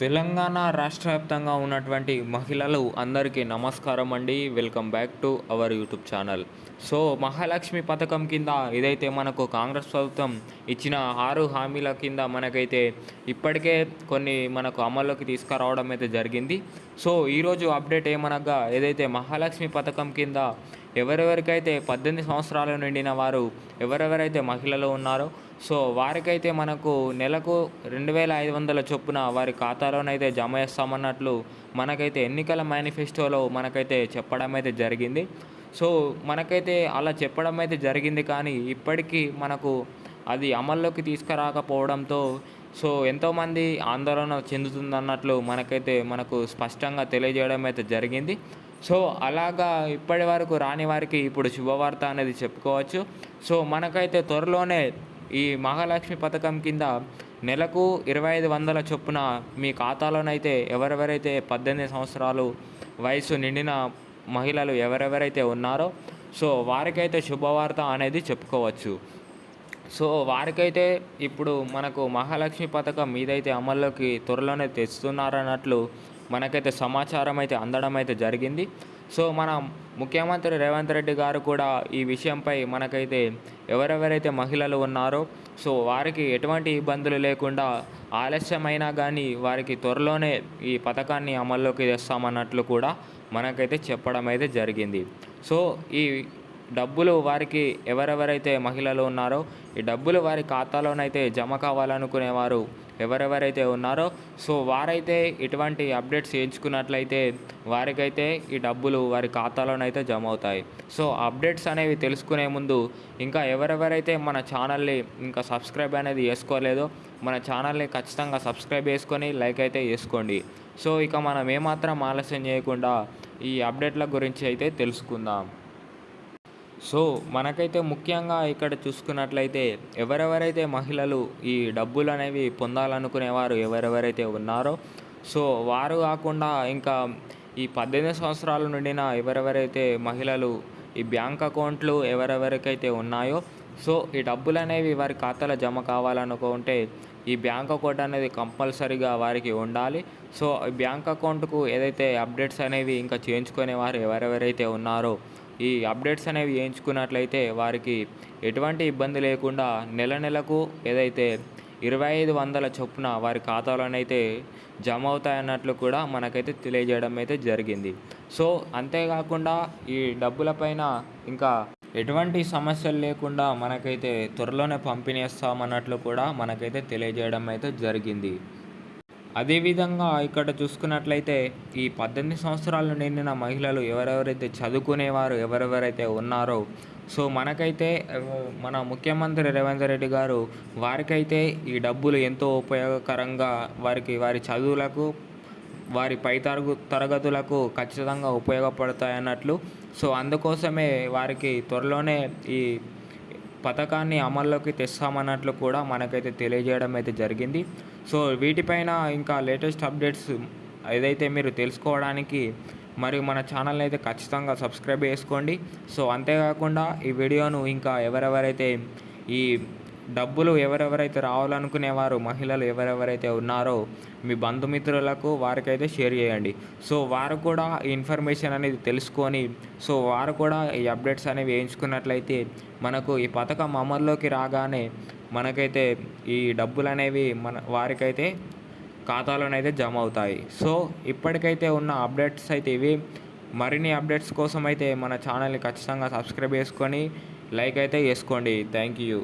తెలంగాణ రాష్ట్ర వ్యాప్తంగా ఉన్నటువంటి మహిళలు అందరికీ నమస్కారం అండి. Welcome back to our YouTube channel so Mahalakshmi పథకం కింద ఏదైతే మనకు కాంగ్రెస్ ప్రభుత్వం ఇచ్చిన ఆరు హామీల కింద మనకైతే ఇప్పటికే కొన్ని మనకు అమల్లోకి తీసుకురావడం అయితే జరిగింది. సో ఈరోజు అప్డేట్ ఏమనగా ఏదైతే మహాలక్ష్మి పథకం కింద ఎవరెవరికైతే పద్దెనిమిది సంవత్సరాలు నిండిన వారు ఎవరెవరైతే మహిళలు ఉన్నారో సో వారికైతే మనకు నెలకు రెండు వేల ఐదు వందల చొప్పున వారి ఖాతాలోనైతే జమ చేస్తామన్నట్లు మనకైతే ఎన్నికల మేనిఫెస్టోలో మనకైతే చెప్పడం అయితే జరిగింది. సో మనకైతే అలా చెప్పడం అయితే జరిగింది కానీ ఇప్పటికీ మనకు అది అమల్లోకి తీసుకురాకపోవడంతో సో ఎంతోమంది ఆందోళన చెందుతుందన్నట్లు మనకైతే మనకు స్పష్టంగా తెలియజేయడం అయితే జరిగింది. సో అలాగా ఇప్పటి వరకు రాని వారికి ఇప్పుడు శుభవార్త అనేది చెప్పుకోవచ్చు. సో మనకైతే త్వరలోనే ఈ మహాలక్ష్మి పథకం కింద నెలకు ఇరవై ఐదు వందల చొప్పున మీ ఖాతాలోనైతే ఎవరెవరైతే పద్దెనిమిది సంవత్సరాలు వయసు నిండిన మహిళలు ఎవరెవరైతే ఉన్నారో సో వారికైతే శుభవార్త అనేది చెప్పుకోవచ్చు. సో వారికైతే ఇప్పుడు మనకు మహాలక్ష్మి పథకం మీదైతే అమల్లోకి త్వరలోనే తెస్తున్నారన్నట్లు మనకైతే సమాచారం అయితే అందడం అయితే జరిగింది. సో మన ముఖ్యమంత్రి రేవంత్ రెడ్డి గారు కూడా ఈ విషయంపై మనకైతే ఎవరెవరైతే మహిళలు ఉన్నారో సో వారికి ఎటువంటి ఇబ్బందులు లేకుండా ఆలస్యమైనా కానీ వారికి త్వరలోనే ఈ పథకాన్ని అమల్లోకి తెస్తామన్నట్లు కూడా మనకైతే చెప్పడం అయితే జరిగింది. సో ఈ డబ్బులు వారికి ఎవరెవరైతే మహిళలు ఉన్నారో ఈ డబ్బులు వారి ఖాతాలోనైతే జమ కావాలనుకునేవారు ఎవరెవరైతే ఉన్నారో సో వారైతే ఇటువంటి అప్డేట్స్ చేయించుకున్నట్లయితే వారికైతే ఈ డబ్బులు వారి ఖాతాలోనైతే జమ అవుతాయి. సో అప్డేట్స్ అనేవి తెలుసుకునే ముందు ఇంకా ఎవరెవరైతే మన ఛానల్ని ఇంకా సబ్స్క్రైబ్ అనేది చేసుకోలేదో మన ఛానల్ని ఖచ్చితంగా సబ్స్క్రైబ్ చేసుకొని లైక్ అయితే చేసుకోండి. సో ఇక మనం ఏమాత్రం ఆలస్యం చేయకుండా ఈ అప్డేట్ల గురించి అయితే తెలుసుకుందాం. సో మనకైతే ముఖ్యంగా ఇక్కడ చూసుకున్నట్లయితే ఎవరెవరైతే మహిళలు ఈ డబ్బులు అనేవి పొందాలనుకునేవారు ఎవరెవరైతే ఉన్నారో సో వారు కాకుండా ఇంకా ఈ పద్దెనిమిది సంవత్సరాల నుండిన ఎవరెవరైతే మహిళలు ఈ బ్యాంక్ అకౌంట్లు ఎవరెవరికైతే ఉన్నాయో సో ఈ డబ్బులు అనేవి వారి ఖాతాలో జమ కావాలనుకుంటే ఈ బ్యాంక్ అకౌంట్ అనేది కంపల్సరీగా వారికి ఉండాలి. సో ఈ బ్యాంక్ అకౌంట్కు ఏదైతే అప్డేట్స్ అనేవి ఇంకా చేయించుకునే వారు ఎవరెవరైతే ఉన్నారో ఈ అప్డేట్స్ అనేవి వేయించుకున్నట్లయితే వారికి ఎటువంటి ఇబ్బంది లేకుండా నెల నెలకు ఏదైతే ఇరవై ఐదు వందల చొప్పున వారి ఖాతాలోనైతే జమ అవుతాయన్నట్లు కూడా మనకైతే తెలియజేయడం అయితే జరిగింది. సో అంతేకాకుండా ఈ డబ్బులపైన ఇంకా ఎటువంటి సమస్యలు లేకుండా మనకైతే త్వరలోనే పంపిణీ చేస్తామన్నట్లు కూడా మనకైతే తెలియజేయడం అయితే జరిగింది. అదేవిధంగా ఇక్కడ చూసుకున్నట్లయితే ఈ పద్దెనిమిది సంవత్సరాలు నిండిన మహిళలు ఎవరెవరైతే చదువుకునేవారు ఎవరెవరైతే ఉన్నారో సో మనకైతే మన ముఖ్యమంత్రి రేవంత్ రెడ్డి గారు వారికైతే ఈ డబ్బులు ఎంతో ఉపయోగకరంగా వారికి వారి చదువులకు వారి పై తరగు తరగతులకు ఖచ్చితంగా ఉపయోగపడతాయన్నట్లు. సో అందుకోసమే వారికి త్వరలోనే ఈ పథకాన్ని అమల్లోకి తెస్తామన్నట్లు కూడా మనకైతే తెలియజేయడం అయితే జరిగింది. సో వీటిపైన ఇంకా లేటెస్ట్ అప్డేట్స్ ఏదైతే మీరు తెలుసుకోవడానికి మరి మన ఛానల్ని అయితే ఖచ్చితంగా సబ్స్క్రైబ్ చేసుకోండి. సో అంతేకాకుండా ఈ వీడియోను ఇంకా ఎవరెవరైతే ఈ డబ్బులు ఎవరెవరైతే రావాలనుకునేవారు మహిళలు ఎవరెవరైతే ఉన్నారో మీ బంధుమిత్రులకు వారికైతే షేర్ చేయండి. సో వారు కూడా ఈ ఇన్ఫర్మేషన్ అనేది తెలుసుకొని సో వారు కూడా ఈ అప్డేట్స్ అనేవి వేయించుకున్నట్లయితే మనకు ఈ పథకం అమల్లోకి రాగానే మనకైతే ఈ డబ్బులు అనేవి మన వారికైతే ఖాతాలోనైతే జమ అవుతాయి. సో ఇప్పటికైతే ఉన్న అప్డేట్స్ అయితే ఇవి. మరిన్ని అప్డేట్స్ కోసం అయితే మన ఛానల్ని ఖచ్చితంగా సబ్స్క్రైబ్ చేసుకొని లైక్ అయితే చేసుకోండి. Thank you.